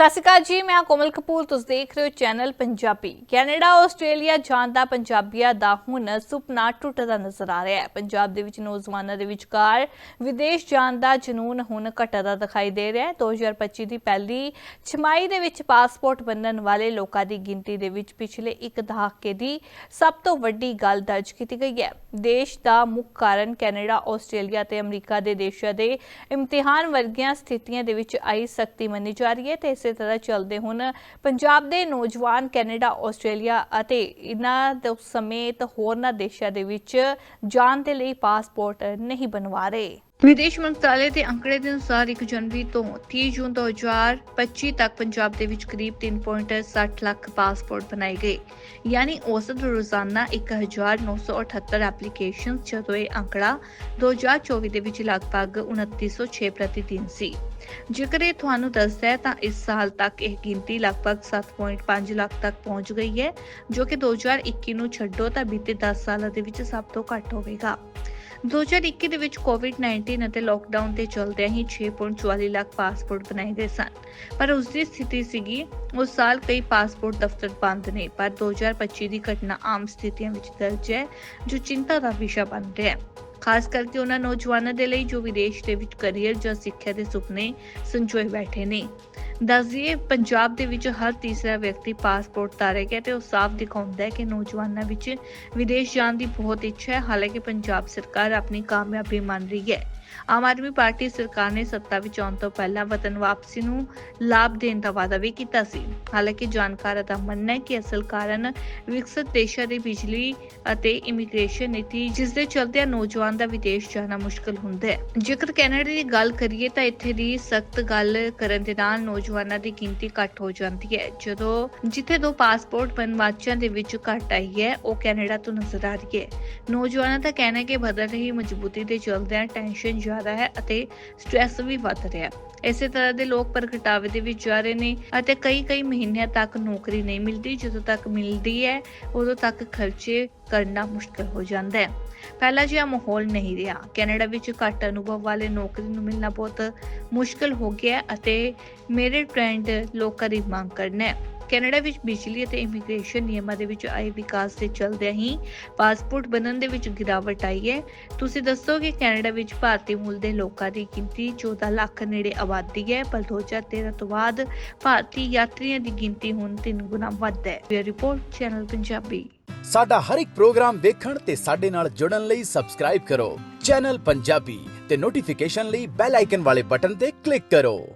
ਸਤਿ ਸ਼੍ਰੀ ਅਕਾਲ ਜੀ, ਮੈਂ ਕੋਮਲ ਕਪੂਰ, ਤੁਸੀਂ ਦੇਖ ਰਹੇ ਹੋ ਚੈਨਲ ਪੰਜਾਬੀ। ਕੈਨੇਡਾ, ਆਸਟ੍ਰੇਲੀਆ ਜਾਣ ਦਾ ਪੰਜਾਬੀਆਂ ਦਾ ਹੁਣ ਸੁਪਨਾ ਟੁੱਟਦਾ ਨਜ਼ਰ ਆ ਰਿਹਾ ਹੈ। ਪੰਜਾਬ ਦੇ ਵਿੱਚ ਨੌਜਵਾਨਾਂ ਦੇ ਵਿਚਕਾਰ ਵਿਦੇਸ਼ ਜਾਣ ਦਾ ਜਨੂਨ ਹੁਣ ਘਟਦਾ ਦਿਖਾਈ ਦੇ ਰਿਹਾ ਹੈ। 2025 ਦੀ ਪਹਿਲੀ ਛਮਾਈ ਦੇ ਵਿੱਚ ਪਾਸਪੋਰਟ ਬਣਨ ਵਾਲੇ ਲੋਕਾਂ ਦੀ ਗਿਣਤੀ ਦੇ ਵਿੱਚ ਪਿਛਲੇ ਇੱਕ ਦਹਾਕੇ ਦੀ ਸਭ ਤੋਂ ਵੱਡੀ ਗੱਲ ਦਰਜ ਕੀਤੀ ਗਈ ਹੈ। ਦੇਸ਼ ਦਾ ਮੁੱਖ ਕਾਰਨ ਕੈਨੇਡਾ, ਆਸਟ੍ਰੇਲੀਆ ਤੇ ਅਮਰੀਕਾ ਦੇ ਦੇਸ਼ਾਂ ਦੇ ਇਮਤਿਹਾਨ ਵਰਗੀਆਂ ਸਥਿਤੀਆਂ ਦੇ ਵਿੱਚ ਆਈ ਸਖਤੀ ਮੰਨੀ ਜਾ ਰਹੀ ਹੈ ਤੇ ਇਸੇ ਤਰ੍ਹਾਂ ਚੱਲਦੇ ਹੁਣ। ਪੰਜਾਬ ਦੇ ਨੌਜਵਾਨ ਕੈਨੇਡਾ, ਆਸਟ੍ਰੇਲੀਆ ਅਤੇ ਇਹਨਾਂ ਦੇ ਸਮੇਤ ਹੋਰਨਾਂ ਦੇਸ਼ਾਂ ਦੇ ਵਿੱਚ ਜਾਣ ਦੇ ਲਈ ਪਾਸਪੋਰਟ ਨਹੀਂ ਬਣਵਾ ਰਹੇ। ਵਿਦੇਸ਼ ਮੰਤਰਾਲੇ ਦੇ ਅੰਕੜੇ ਦੇ ਅਨੁਸਾਰ 1 ਜਨਵਰੀ ਤੋਂ 30 ਜੂਨ 2025 ਤੱਕ ਪੰਜਾਬ ਦੇ ਵਿੱਚ ਕਰੀਬ 3.60 ਲੱਖ ਪਾਸਪੋਰਟ ਬਣਾਏ ਗਏ। ਯਾਨੀ ਔਸਤ ਰੋਜ਼ਾਨਾ 1978 ਐਪਲੀਕੇਸ਼ਨ ਜਦੋਂ ਇਹ ਅੰਕੜਾ 2024 ਦੇ ਵਿੱਚ ਲਗਭਗ 2906 ਪ੍ਰਤੀ ਦਿਨ ਸੀ। ਜੇਕਰ ਇਹ ਤੁਹਾਨੂੰ ਦੱਸਦਾ ਹੈ, ਤਾਂ ਇਸ ਸਾਲ ਤੱਕ ਇਹ ਗਿਣਤੀ ਲਗਭਗ 7.5 ਲੱਖ ਤੱਕ ਪਹੁੰਚ ਗਈ ਹੈ, ਜੋ ਕਿ 2021 ਨੂੰ ਛੱਡੋ ਤਾਂ ਬੀਤੇ 10 ਸਾਲਾਂ ਦੇ ਵਿੱਚ ਸਭ ਤੋਂ ਘੱਟ ਹੋਵੇਗਾ। 2021 ਦੇ ਵਿੱਚ ਕੋਵਿਡ-19 ਅਤੇ ਲਾਕਡਾਊਨ ਦੇ ਚਲਦਿਆਂ ਹੀ 6.44 ਲੱਖ ਪਾਸਪੋਰਟ ਬਣਾਏ ਗਏ ਸਨ। ਪਰ ਉਸ ਦੀ ਸਥਿਤੀ ਸੀਗੀ, ਉਸ ਸਾਲ ਕਈ ਪਾਸਪੋਰਟ ਦਫ਼ਤਰ ਬੰਦ ਨੇ, ਪਰ 2025 ਦੀ ਘਟਨਾ ਆਮ ਸਥਿਤੀਆਂ ਵਿੱਚ ਦਰਜ ਹੈ, ਜੋ ਚਿੰਤਾ ਦਾ ਵਿਸ਼ਾ ਬਣ ਰਿਹਾ ਹੈ। ਖਾਸ ਕਰਕੇ ਉਹਨਾਂ ਨੌਜਵਾਨਾਂ ਦੇ ਲਈ ਜੋ ਵਿਦੇਸ਼ ਦੇ ਵਿੱਚ ਕੈਰੀਅਰ ਜਾਂ ਸਿੱਖਿਆ ਦੇ ਸੁਪਨੇ ਸੰਜੋਏ ਬੈਠੇ ਨੇ। ਦੱਸਦੀਏ, ਪੰਜਾਬ ਦੇ ਵਿੱਚ ਹਰ ਤੀਸਰਾ ਵਿਅਕਤੀ ਪਾਸਪੋਰਟ ਧਾਰਕ ਹੈ ਤੇ ਉਹ ਸਾਫ਼ ਦਿਖਾਉਂਦਾ ਹੈ ਕਿ ਨੌਜਵਾਨਾਂ ਵਿੱਚ ਵਿਦੇਸ਼ ਜਾਣ ਦੀ ਬਹੁਤ ਇੱਛਾ ਹੈ। ਹਾਲਾਂਕਿ ਪੰਜਾਬ ਸਰਕਾਰ ਆਪਣੀ ਕਾਮਯਾਬੀ ਮੰਨ ਰਹੀ ਹੈ। ਆਮ ਆਦਮੀ ਪਾਰਟੀ ਸਰਕਾਰ ਨੇ ਸੱਤਾ ਵਿੱਚ ਆਉਣ ਤੋਂ ਪਹਿਲਾਂ ਵਤਨ ਵਾਪਸੀ ਨੂੰ ਲਾਭ ਦੇਣ ਦਾ ਵਾਅਦਾ ਵੀ ਕੀਤਾ ਸੀ। ਹਾਲਾਂਕਿ ਜਾਣਕਾਰਾਂ ਦਾ ਮੰਨਣਾ ਹੈ ਕਿ ਅਸਲ ਕਾਰਨ ਵਿਕਸਿਤ ਦੇਸ਼ਾਂ ਦੀ ਬਿਜਲੀ ਅਤੇ ਇਮੀਗ੍ਰੇਸ਼ਨ ਨੀਤੀ, ਜਿਸ ਦੇ ਚਲਦਿਆਂ ਨੌਜਵਾਨ ਦਾ ਵਿਦੇਸ਼ ਜਾਣਾ ਮੁਸ਼ਕਲ ਹੁੰਦਾ ਹੈ। ਜੇਕਰ ਕੈਨੇਡਾ ਦੀ ਗੱਲ ਕਰੀਏ ਤਾਂ ਇੱਥੇ ਦੀ ਸਖਤ ਗੱਲ ਕਰਨ ਦੇ ਨਾਲ ਨੌਜਵਾਨਾਂ ਦੀ ਗਿਣਤੀ ਘੱਟ ਹੋ ਜਾਂਦੀ ਹੈ। ਜਦੋਂ ਜਿੱਥੇ ਦੋ ਪਾਸਪੋਰਟ ਬਣਵਾਚਾਂ ਦੇ ਵਿੱਚ ਘੱਟ ਆਈ ਹੈ, ਉਹ ਕੈਨੇਡਾ ਤੋਂ ਨਜ਼ਰ ਆ ਰਹੀ ਹੈ। ਨੌਜਵਾਨਾਂ ਦਾ ਕਹਿਣਾ ਹੈ ਕਿ ਬਦਲ ਰਹੀ ਮਜ਼ਬੂਤੀ ਦੇ ਚਲਦਿਆਂ ਟੈਨਸ਼ਨ ਜ਼ਿਆਦਾ ਹੈ ਅਤੇ ਸਟ੍ਰੈਸ ਵੀ ਵੱਧ ਰਿਹਾ ਹੈ। ਇਸੇ ਤਰ੍ਹਾਂ ਦੇ ਲੋਕ ਪ੍ਰਗਟਾਵੇ ਦੇ ਵਿੱਚ ਜਾ ਰਹੇ ਨੇ ਅਤੇ ਕਈ ਕਈ ਮਹੀਨਿਆਂ ਤੱਕ ਨੌਕਰੀ ਨਹੀਂ ਮਿਲਦੀ। ਜਦੋਂ ਤੱਕ ਮਿਲਦੀ ਹੈ, ਉਦੋਂ ਤੱਕ ਖਰਚੇ ਕਰਨਾ ਮੁਸ਼ਕਲ ਹੋ ਜਾਂਦਾ ਹੈ। ਪਹਿਲਾ ਜਿਹਾ ਮਾਹੌਲ ਨਹੀਂ ਰਿਹਾ। ਕੈਨੇਡਾ ਵਿੱਚ ਘੱਟ ਅਨੁਭਵ ਵਾਲੇ ਨੌਕਰੀ ਨੂੰ ਮਿਲਣਾ ਬਹੁਤ ਮੁਸ਼ਕਲ ਹੋ ਗਿਆ ਅਤੇ ਮੇਰੇ ਟ੍ਰੈਂਡ ਲੋਕਾਂ ਦੀ ਮੰਗ ਕਰਨਾ ਹੈ। ਕੈਨੇਡਾ ਵਿੱਚ ਬਿਜਲੀ ਅਤੇ ਇਮੀਗ੍ਰੇਸ਼ਨ ਨਿਯਮਾਂ ਦੇ ਵਿੱਚ ਆਏ ਵਿਕਾਸ ਦੇ ਚਲਦਿਆਂ ਹੀ ਪਾਸਪੋਰਟ ਬਣਨ ਦੇ ਵਿੱਚ ਗਿਰਾਵਟ ਆਈ ਹੈ। ਤੁਸੀਂ ਦੱਸੋ ਕਿ ਕੈਨੇਡਾ ਵਿੱਚ ਭਾਰਤੀ ਮੂਲ ਦੇ ਲੋਕਾਂ ਦੀ ਗਿਣਤੀ 14 ਲੱਖ ਨੇੜੇ ਆਬਾਦੀ ਹੈ, ਪਰ 2013 ਤੋਂ ਬਾਅਦ ਭਾਰਤੀ ਯਾਤਰੀਆਂ ਦੀ ਗਿਣਤੀ ਹੁਣ 3 ਗੁਣਾ ਵੱਧ ਹੈ। ਇਹ ਰਿਪੋਰਟ, ਚੈਨਲ ਪੰਜਾਬੀ। ਸਾਡਾ ਹਰ ਇੱਕ ਪ੍ਰੋਗਰਾਮ ਵੇਖਣ ਤੇ ਸਾਡੇ ਨਾਲ ਜੁੜਨ ਲਈ ਸਬਸਕ੍ਰਾਈਬ ਕਰੋ। ਚੈਨਲ ਪੰਜਾਬੀ ਤੇ ਨੋਟੀਫਿਕੇਸ਼ਨ ਲਈ ਬੈਲ ਆਈਕਨ ਵਾਲੇ ਬਟਨ ਤੇ ਕਲਿੱਕ ਕਰੋ।